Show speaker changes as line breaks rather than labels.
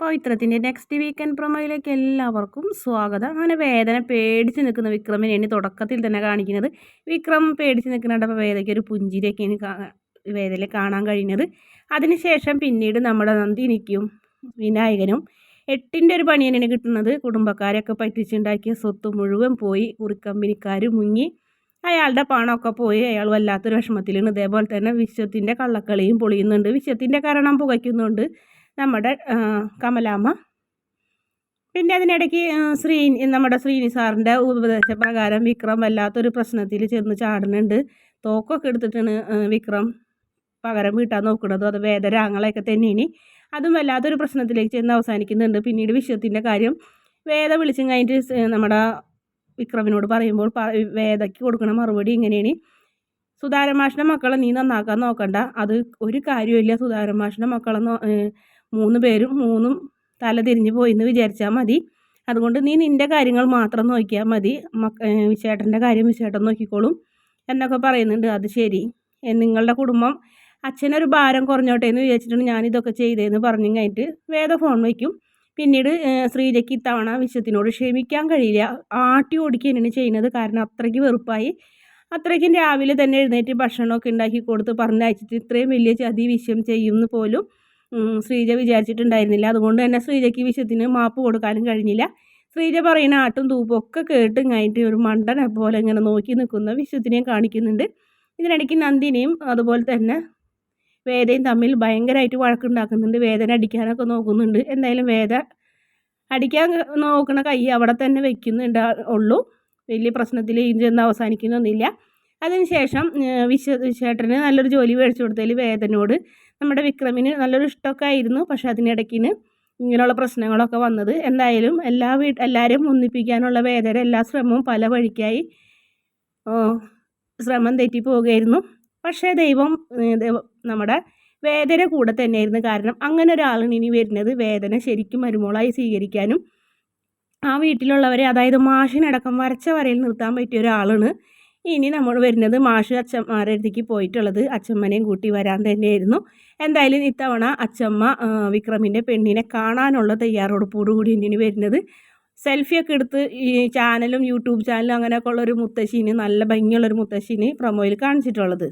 പവിത്രത്തിന്റെ next weekend പ്രൊമോയിലേക്ക് എല്ലാവർക്കും സ്വാഗതം. അങ്ങനെ വേദന പേടിച്ച് നിൽക്കുന്ന വിക്രമിനെയാണ് തുടക്കത്തിൽ തന്നെ കാണിക്കുന്നത്. വിക്രം പേടിച്ച് നിൽക്കുന്നുണ്ടപ്പോൾ വേദയ്ക്ക് ഒരു പുഞ്ചിരിയൊക്കെ പുഞ്ചിരിയൊക്കെയാണ് വേദയിൽ കാണാൻ കഴിയുന്നത്. അതിനുശേഷം പിന്നീട് നമ്മുടെ നന്ദിനിക്കും വിനായകനും എട്ടിന്റെ ഒരു പണി തന്നെയാണ് കിട്ടുന്നത്. കുടുംബക്കാരൊക്കെ പറ്റിച്ചുണ്ടാക്കിയ സ്വത്ത് മുഴുവൻ പോയി കുറിക്കമ്പനിക്കാർ മുങ്ങി. അയാളുടെ പണമൊക്കെ പോയി. അയാൾ വല്ലാത്തൊരു വിഷമത്തിലാണ്. ഇതേപോലെ തന്നെ വിശ്വത്തിന്റെ കള്ളക്കളിയും പൊളിയുന്നുണ്ട്. വിശ്വത്തിന്റെ കാരണം പുകയ്ക്കുന്നുണ്ട്. നമ്മുടെ കമലാമ്മ. പിന്നെ അതിനിടയ്ക്ക് ശ്രീ നമ്മുടെ ശ്രീനി സാറിന്റെ ഉപദേശപ്രകാരം വിക്രം വല്ലാത്തൊരു പ്രശ്നത്തിൽ ചെന്ന് ചാടുന്നുണ്ട്. തോക്കൊക്കെ എടുത്തിട്ടാണ് വിക്രം പകരം വീട്ടാൻ നോക്കുന്നതും. അത് വേദരാങ്ങളെയൊക്കെ തന്നെയാണ് അതും വല്ലാത്തൊരു പ്രശ്നത്തിലേക്ക് ചെന്ന് അവസാനിക്കുന്നുണ്ട്. പിന്നീട് വിശ്വത്തിന്റെ കാര്യം വേദ വിളിച്ചും കഴിഞ്ഞിട്ട് നമ്മുടെ വിക്രമിനോട് പറയുമ്പോൾ വേദയ്ക്ക് കൊടുക്കുന്ന മറുപടി ഇങ്ങനെയാണ്. സുധാരമാഷിന്റെ മക്കളെ നീ നന്നാക്കാൻ നോക്കണ്ട. അത് ഒരു കാര്യമില്ല സുധാരമാഷിന്റെ മക്കളെ മൂന്ന് പേരും മൂന്നും തല തിരിഞ്ഞു പോയി എന്ന് വിചാരിച്ചാൽ മതി. അതുകൊണ്ട് നീ നിന്റെ കാര്യങ്ങൾ മാത്രം നോക്കിയാൽ മതി. മക്ക വിശേട്ടന്റെ കാര്യം വിശേട്ടൻ നോക്കിക്കോളും എന്നൊക്കെ പറയുന്നുണ്ട്. അത് ശരി. നിങ്ങളുടെ കുടുംബം അച്ഛനൊരു ഭാരം കുറഞ്ഞോട്ടെ എന്ന് വിചാരിച്ചിട്ടാണ് ഞാനിതൊക്കെ ചെയ്തതെന്ന് പറഞ്ഞു കഴിഞ്ഞിട്ട് വേദ ഫോൺ വയ്ക്കും. പിന്നീട് ശ്രീജയ്ക്ക് ഇത്തവണ വിശ്വത്തിനോട് ക്ഷമിക്കാൻ കഴിയില്ല. ആട്ടി ഓടിക്കുകയാണ് ചെയ്യുന്നത് കാരണം അത്രയ്ക്ക് വെറുപ്പായി. അത്രയ്ക്കും രാവിലെ തന്നെ എഴുന്നേറ്റ് ഭക്ഷണമൊക്കെ ഉണ്ടാക്കി കൊടുത്ത് പറഞ്ഞയച്ചിട്ട് ഇത്രയും വലിയ ചതി വിഷയം ചെയ്യുമെന്ന് പോലും ശ്രീജ വിചാരിച്ചിട്ടുണ്ടായിരുന്നില്ല. അതുകൊണ്ട് തന്നെ ശ്രീജയ്ക്ക് വിഷയത്തിന് മാപ്പ് കൊടുക്കാനും കഴിഞ്ഞില്ല. ശ്രീജ പറയുന്ന ആട്ടും തൂപ്പും ഒക്കെ കേട്ടും കഴിഞ്ഞിട്ട് ഒരു മണ്ടനെ പോലെ ഇങ്ങനെ നോക്കി നിൽക്കുന്ന വിശ്വത്തിനെയും കാണിക്കുന്നുണ്ട്. ഇതിനിടയ്ക്ക് നന്ദിനിയും അതുപോലെ തന്നെ വേദയും തമ്മിൽ ഭയങ്കരമായിട്ട് വഴക്കുണ്ടാക്കുന്നുണ്ട്. വേദന അടിക്കാനൊക്കെ നോക്കുന്നുണ്ട്. എന്തായാലും വേദ അടിക്കാൻ നോക്കുന്ന കൈ അവിടെ തന്നെ വെക്കുന്നുണ്ട് ഉള്ളൂ. വലിയ പ്രശ്നത്തിൽ ചെന്ന് അവസാനിക്കുന്നൊന്നുമില്ല. അതിനുശേഷം വിശ്വ ചേട്ടന് നല്ലൊരു ജോലി മേടിച്ചു കൊടുത്തതിൽ വേദനയോട് നമ്മുടെ വിക്രമിന് നല്ലൊരു ഇഷ്ടമൊക്കെ ആയിരുന്നു. പക്ഷെ അതിനിടയ്ക്കിന് ഇങ്ങനെയുള്ള പ്രശ്നങ്ങളൊക്കെ വന്നത്. എന്തായാലും എല്ലാ വീ എല്ലാവരെയും ഒന്നിപ്പിക്കാനുള്ള വേദന എല്ലാ ശ്രമവും പല വഴിക്കായി ശ്രമം തെറ്റി പോവുകയായിരുന്നു. പക്ഷേ ദൈവം നമ്മുടെ വേദന കൂടെ തന്നെയായിരുന്നു. കാരണം അങ്ങനെ ഒരാളാണ് ഇനി വരുന്നത് വേദന ശരിക്കും മരുമോളായി സ്വീകരിക്കാനും ആ വീട്ടിലുള്ളവരെ അതായത് മാഷിനടക്കം വരച്ച വരയിൽ നിർത്താൻ പറ്റിയ ഒരാളാണ് ഇനി നമ്മൾ വരുന്നത് മാഷ് അച്ഛന്മാരുടെ അടുത്തേക്ക് പോയിട്ടുള്ളത് അച്ഛമ്മനെയും കൂട്ടി വരാൻ തന്നെയായിരുന്നു. എന്തായാലും ഇത്തവണ അച്ഛമ്മ വിക്രമിന്റെ പെണ്ണിനെ കാണാനുള്ള തയ്യാറെടുപ്പോടുകൂടി ഇനി വരുന്നത്. സെൽഫിയൊക്കെ എടുത്ത് ഈ ചാനലും യൂട്യൂബ് ചാനലും അങ്ങനെയൊക്കെ ഉള്ളൊരു മുത്തശ്ശീന് നല്ല ഭംഗിയുള്ളൊരു മുത്തശ്ശീന് പ്രൊമോയിൽ കാണിച്ചിട്ടുള്ളത്.